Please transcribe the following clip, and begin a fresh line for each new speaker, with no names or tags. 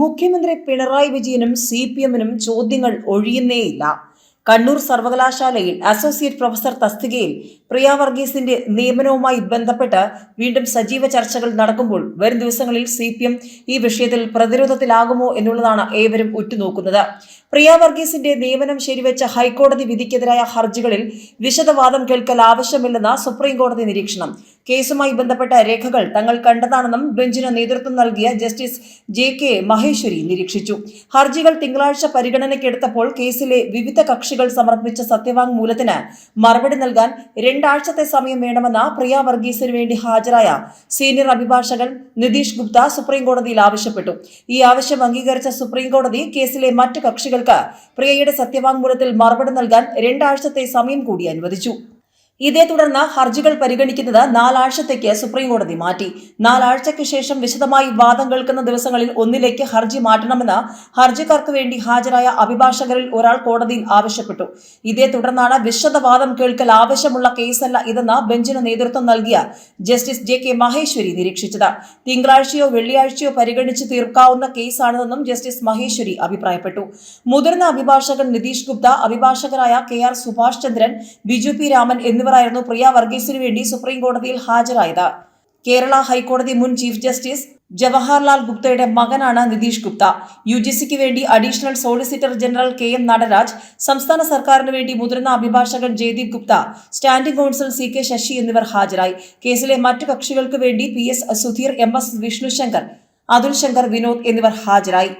മുഖ്യമന്ത്രി പിണറായി വിജയനും C P എമ്മിനും ചോദ്യങ്ങൾ ഒഴിയുന്നേയില്ല. കണ്ണൂർ സർവകലാശാലയിൽ അസോസിയേറ്റ് പ്രൊഫസർ തസ്തികയിൽ പ്രിയ വർഗീസിന്റെ നിയമനവുമായി ബന്ധപ്പെട്ട് വീണ്ടും സജീവ ചർച്ചകൾ നടക്കുമ്പോൾ വരും ദിവസങ്ങളിൽ സി പി എം ഈ വിഷയത്തിൽ പ്രതിരോധത്തിലാകുമോ എന്നുള്ളതാണ് ഏവരും ഉറ്റുനോക്കുന്നത്. പ്രിയ വർഗീസിന്റെ നിയമനം ശരിവെച്ച ഹൈക്കോടതി വിധിക്കെതിരായ ഹർജികളിൽ വിശദവാദം കേൾക്കൽ ആവശ്യമില്ലെന്ന സുപ്രീം കോടതി നിരീക്ഷണം. കേസുമായി ബന്ധപ്പെട്ട രേഖകൾ തങ്ങൾ കണ്ടതാണെന്നും ബെഞ്ചിന് നേതൃത്വം നൽകിയ ജസ്റ്റിസ് ജെ കെ മഹേശ്വരി നിരീക്ഷിച്ചു. ഹർജികൾ തിങ്കളാഴ്ച പരിഗണനയ്ക്കെടുത്തപ്പോൾ കേസിലെ വിവിധ കക്ഷികൾ സമർപ്പിച്ച സത്യവാങ്മൂലത്തിന് മറുപടി നൽകാൻ രണ്ടാഴ്ചത്തെ സമയം വേണമെന്ന പ്രിയ വർഗീസിന് വേണ്ടി ഹാജരായ സീനിയർ അഭിഭാഷകൻ നിതീഷ് ഗുപ്ത സുപ്രീം കോടതിയിൽ ആവശ്യപ്പെട്ടു. ഈ ആവശ്യം അംഗീകരിച്ച സുപ്രീം കോടതി കേസിലെ മറ്റ് കക്ഷികൾക്ക് പ്രിയയുടെ സത്യവാങ്മൂലത്തിൽ മറുപടി നൽകാൻ രണ്ടാഴ്ചത്തെ സമയം കൂടി അനുവദിച്ചു. ഇതേ തുടർന്ന് ഹർജികൾ പരിഗണിക്കുന്നത് നാലാഴ്ചത്തേക്ക് സുപ്രീംകോടതി മാറ്റി. നാലാഴ്ചയ്ക്ക് ശേഷം വിശദമായി വാദം കേൾക്കുന്ന ദിവസങ്ങളിൽ ഒന്നിലേക്ക് ഹർജി മാറ്റണമെന്ന് ഹർജിക്കാർക്ക് വേണ്ടി ഹാജരായ അഭിഭാഷകരിൽ ഒരാൾ കോടതിയിൽ ആവശ്യപ്പെട്ടു. ഇതേ തുടർന്നാണ് വിശദവാദം കേൾക്കൽ ആവശ്യമുള്ള കേസല്ല ഇതെന്ന് ബെഞ്ചിന് നേതൃത്വം നൽകിയ ജസ്റ്റിസ് ജെ കെ മഹേശ്വരി നിരീക്ഷിച്ചത്. തിങ്കളാഴ്ചയോ വെള്ളിയാഴ്ചയോ പരിഗണിച്ച് തീർക്കാവുന്ന കേസാണിതെന്നും ജസ്റ്റിസ് മഹേശ്വരി അഭിപ്രായപ്പെട്ടു. മുതിർന്ന അഭിഭാഷകൻ Nitish Gupta അഭിഭാഷകരായ K R Subhash Chandran Biju P Raman എന്നിവരായിരുന്നു പ്രിയ വർഗീസിനു വേണ്ടി സുപ്രീം കോടതിയിൽ ഹാജരായത്. കേരള ഹൈക്കോടതി മുൻ ചീഫ് ജസ്റ്റിസ് ജവഹർലാൽ ഗുപ്തയുടെ മകനാണ് നിതീഷ് ഗുപ്ത. യു ജി സിക്ക് വേണ്ടി additional solicitor general K M Nataraj സംസ്ഥാന സർക്കാരിന് വേണ്ടി മുതിർന്ന അഭിഭാഷകൻ Jaideep Gupta standing counsel C K Sasi എന്നിവർ ഹാജരായി. കേസിലെ മറ്റു കക്ഷികൾക്ക് വേണ്ടി P S Sudheer M S Vishnushankar Athul Shankar Vinod എന്നിവർ ഹാജരായി.